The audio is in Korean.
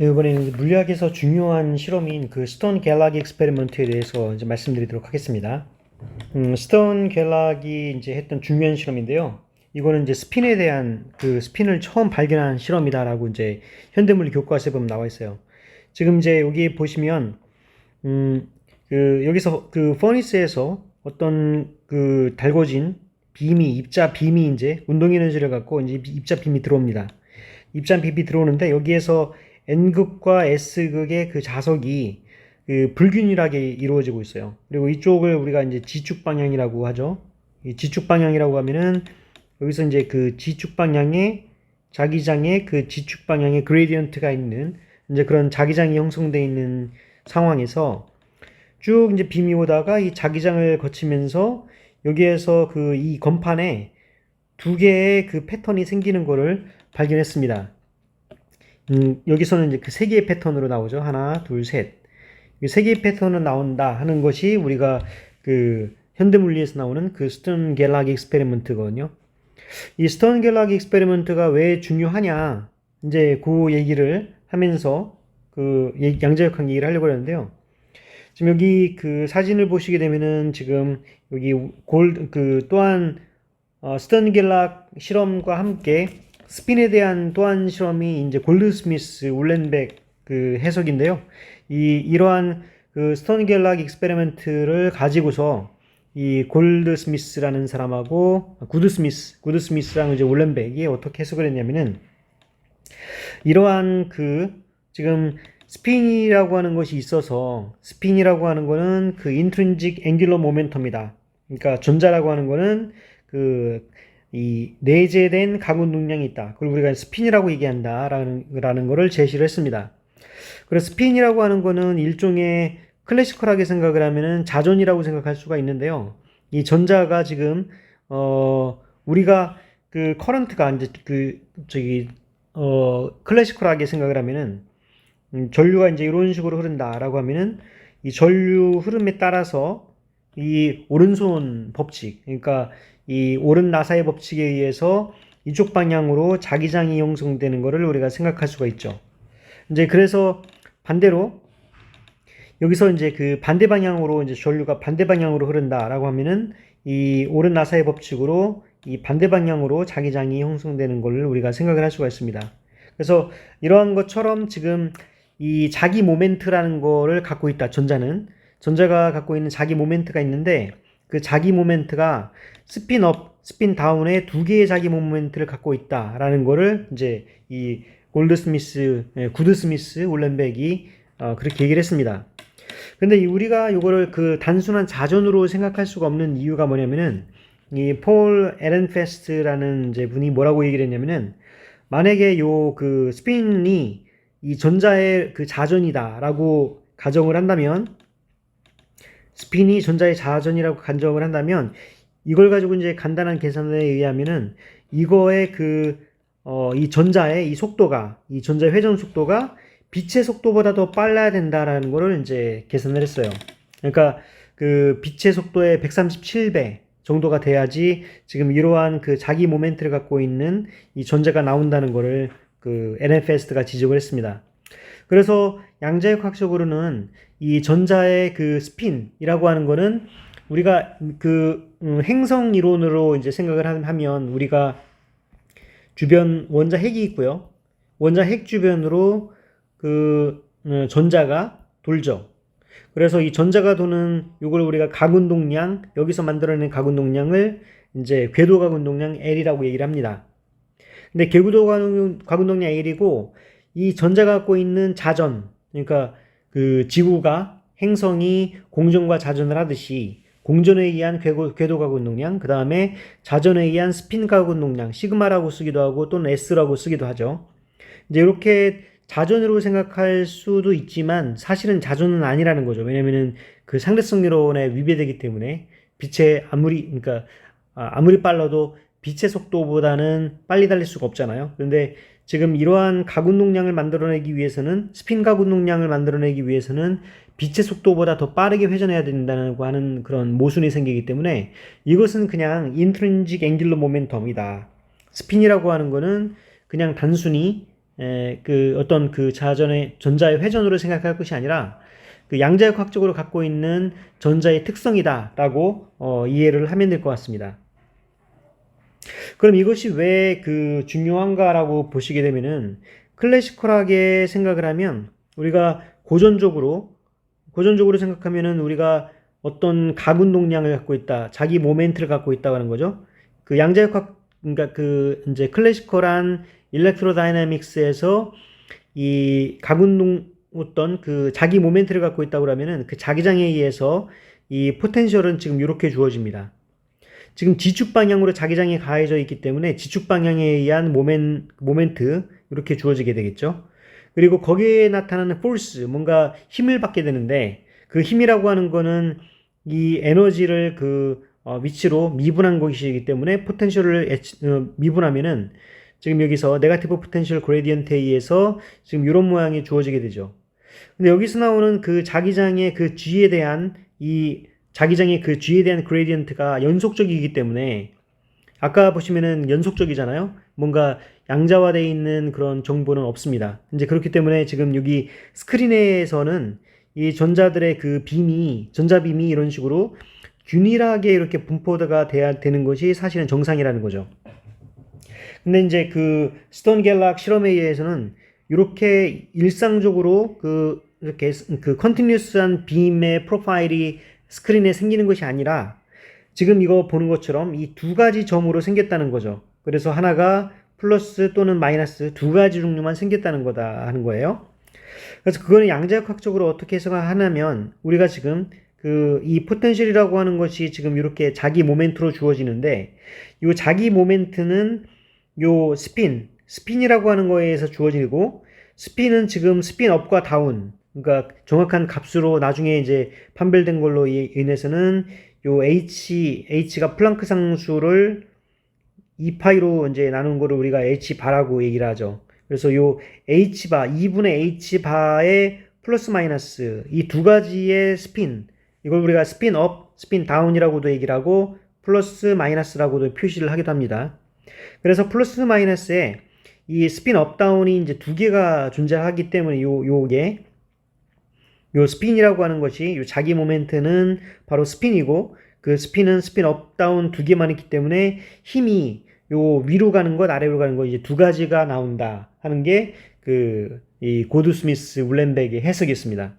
이번에는 물리학에서 중요한 실험인 그 스톤 갤라기 익스페리먼트에 대해서 이제 말씀드리도록 하겠습니다. 음, 스톤 갤락이 이제 했던 중요한 실험인데요. 이거는 이제 스핀에 대한 그 스핀을 처음 발견한 실험이다라고 이제 현대물리 교과서에 보면 나와 있어요. 지금 이제 여기 보시면 음, 그 여기서 그 퍼니스에서 어떤 그 달궈진 빔이 입자 빔이 이제 운동 에너지를 갖고 이제 입자 빔이 들어옵니다. 입자 빔이 들어오는데 여기에서 N극과 S극의 그 자석이 그 불균일하게 이루어지고 있어요. 그리고 이쪽을 우리가 이제 지축 방향이라고 하죠. 이 지축 방향이라고 하면은 여기서 이제 그 지축 방향에 자기장의 그 지축 방향의 그레디언트가 있는 이제 그런 자기장이 형성되어 있는 상황에서 쭉 이제 빔이 오다가 이 자기장을 거치면서 여기에서 그 이 건판에 두 개의 그 패턴이 생기는 거를 발견했습니다. 음, 여기서는 이제 그 세 개의 패턴으로 나오죠. 하나, 둘, 셋. 이세 개의 패턴은 나온다 하는 것이 우리가 그 현대 물리에서 나오는 그 스톤 갤락 익스페리먼트거든요. 이 스톤 갤락 익스페리먼트가 왜 중요하냐 이제 그 얘기를 하면서 그 양자역학 얘기를 하려고 하는데요. 지금 여기 그 사진을 보시게 되면은 지금 여기 골드 그 또한 어, 스턴 갤락 실험과 함께 스핀에 대한 또 한 실험이 이제 골드 스미스 울렌백 그 해석인데요. 이 이러한 그 스턴 갤락 익스페리먼트를 가지고서 이 골드 스미스라는 사람하고 구드 스미스, 구드 스미스랑 이제 울렌백이 어떻게 해석을 했냐면은 이러한 그 지금 스핀이라고 하는 것이 있어서 스핀이라고 하는 거는 그 인트린직 앵귤러 모멘텀이다. 그러니까 전자라고 하는 거는 그 이 내재된 가군 능량이 있다. 그걸 우리가 스핀이라고 얘기한다라는 라는 거를 제시를 했습니다. 그래서 스핀이라고 하는 거는 일종의 클래시컬하게 생각을 하면은 자전이라고 생각할 수가 있는데요. 이 전자가 지금 어 우리가 그 커런트가 이제 그 저기 어 클래시컬하게 생각을 하면은 음, 전류가 이제 이런 식으로 흐른다라고 하면은 이 전류 흐름에 따라서 이 오른손 법칙, 그러니까 이 오른 나사의 법칙에 의해서 이쪽 방향으로 자기장이 형성되는 것을 우리가 생각할 수가 있죠. 이제 그래서 반대로 여기서 이제 그 반대 방향으로 이제 전류가 반대 방향으로 흐른다라고 하면은 이 오른 나사의 법칙으로 이 반대 방향으로 자기장이 형성되는 것을 우리가 생각을 할 수가 있습니다. 그래서 이러한 것처럼 지금 이 자기 모멘트라는 거를 갖고 있다. 전자는 전자가 갖고 있는 자기 모멘트가 있는데 그 자기 모멘트가 스핀 업, 스핀 다운의 두 개의 자기 모멘트를 갖고 있다라는 거를 이제 이 골드 스미스, 예, 구드 스미스, 올렌백이 어, 그렇게 얘기를 했습니다. 근데 이 우리가 이거를 그 단순한 자전으로 생각할 수가 없는 이유가 뭐냐면은 이 폴 에렌페스트라는 이제 분이 뭐라고 얘기를 했냐면은 만약에 요 그 스핀이 이 전자의 그 자전이다라고 가정을 한다면 스핀이 전자의 자전이라고 가정을 한다면 이걸 가지고 이제 간단한 계산에 의하면은 이거의 그 어, 이 전자의 이 속도가 이 전자의 회전 속도가 빛의 속도보다 더 빨라야 된다라는 거를 이제 계산을 했어요. 그러니까 그 빛의 속도의 137배 정도가 돼야지 지금 이러한 그 자기 모멘트를 갖고 있는 이 전자가 나온다는 거를 그 NFS가 지적을 했습니다. 그래서 양자역학적으로는 이 전자의 그 스핀이라고 하는 거는 우리가 그 음, 행성 이론으로 이제 생각을 하- 하면 우리가 주변 원자 핵이 있고요. 원자 핵 주변으로 그 어, 전자가 돌죠. 그래서 이 전자가 도는 이걸 우리가 가군동량 여기서 만들어낸 가군동량을 이제 궤도 가군동량 L이라고 얘기를 합니다. 근데 궤도 가군동량 L이고 이 전자가 갖고 있는 자전 그러니까 그 지구가 행성이 공전과 자전을 하듯이 공전에 의한 궤도, 궤도 가군동량 그 다음에 자전에 의한 스핀 가군동량 시그마라고 쓰기도 하고 또는 S라고 쓰기도 하죠. 이제 이렇게 자전으로 생각할 수도 있지만 사실은 자전은 아니라는 거죠. 왜냐면은 그 상대성 이론에 위배되기 때문에 빛의 아무리 그러니까 아, 아무리 빨라도 빛의 속도보다는 빨리 달릴 수가 없잖아요. 그런데 지금 이러한 가군동량을 만들어내기 위해서는 스핀 가군동량을 만들어내기 위해서는 빛의 속도보다 더 빠르게 회전해야 된다고 하는 그런 모순이 생기기 때문에 이것은 그냥 인트린직 앵귤러 모멘텀이다. 스핀이라고 하는 거는 그냥 단순히 에, 그 어떤 그 자전의 전자의 회전으로 생각할 것이 아니라 그 양자역학적으로 갖고 있는 전자의 특성이다라고 어, 이해를 하면 될 것 같습니다. 그럼 이것이 왜 그 중요한가라고 보시게 되면은 클래시컬하게 생각을 하면 우리가 고전적으로 고전적으로 생각하면은 우리가 어떤 가운동량을 갖고 있다, 자기 모멘트를 갖고 있다고 하는 거죠. 그 양자역학 그러니까 그 이제 클래시컬한 일렉트로다이나믹스에서 이 가운동 어떤 그 자기 모멘트를 갖고 있다고 하면은 그 자기장에 의해서 이 포텐셜은 지금 이렇게 주어집니다. 지금 지축 방향으로 자기장이 가해져 있기 때문에 지축 방향에 의한 모멘, 모멘트 이렇게 주어지게 되겠죠. 그리고 거기에 나타나는 force 뭔가 힘을 받게 되는데 그 힘이라고 하는 거는 이 에너지를 그 어, 위치로 미분한 것이기 때문에 포텐셜을 에- 어, 미분하면은 지금 여기서 네가티브 포텐셜 그레디언트에 의해서 지금 이런 모양이 주어지게 되죠. 근데 여기서 나오는 그 자기장의 그 G에 대한 이 자기장의 그 G에 대한 그레디언트가 연속적이기 때문에 아까 보시면은 연속적이잖아요. 뭔가 양자화되어 있는 그런 정보는 없습니다. 이제 그렇기 때문에 지금 여기 스크린에서는 이 전자들의 그 빔이 전자빔이 이런 식으로 균일하게 이렇게 분포가 돼야 되는 것이 사실은 정상이라는 거죠. 근데 이제 그 스톤 갤락 실험에 의해서는 이렇게 일상적으로 그 이렇게 그 컨티뉴스한 빔의 프로파일이 스크린에 생기는 것이 아니라 지금 이거 보는 것처럼 이 두 가지 점으로 생겼다는 거죠. 그래서 하나가 플러스 또는 마이너스 두 가지 종류만 생겼다는 거다 하는 거예요. 그래서 그거는 양자역학적으로 어떻게 해석하냐면 우리가 지금 그 이 포텐셜이라고 하는 것이 지금 이렇게 자기 모멘트로 주어지는데 이 자기 모멘트는 요 스핀, 스핀이라고 하는 거에 의해서 주어지고 스핀은 지금 스핀 업과 다운 그러니까 정확한 값으로 나중에 이제 판별된 걸로 이- 인해서는 요 h h가 플랑크 상수를 2파이로 이제 나눈 거를 우리가 h 바라고 얘기를 하죠. 그래서 요 h 바 2분의 h 바의 플러스 마이너스 이 두 가지의 스핀 이걸 우리가 스핀 업, 스핀 다운이라고도 얘기를 하고 플러스 마이너스라고도 표시를 하기도 합니다. 그래서 플러스 마이너스에 이 스핀 업 다운이 이제 두 개가 존재하기 때문에 요 요게 요 스핀이라고 하는 것이 요 자기 모멘트는 바로 스핀이고 그 스핀은 스핀 업 다운 두 개만 있기 때문에 힘이 요 위로 가는 것 아래로 가는 것 이제 두 가지가 나온다 하는 게 그 이 고드 스미스 울렌백의 해석이었습니다.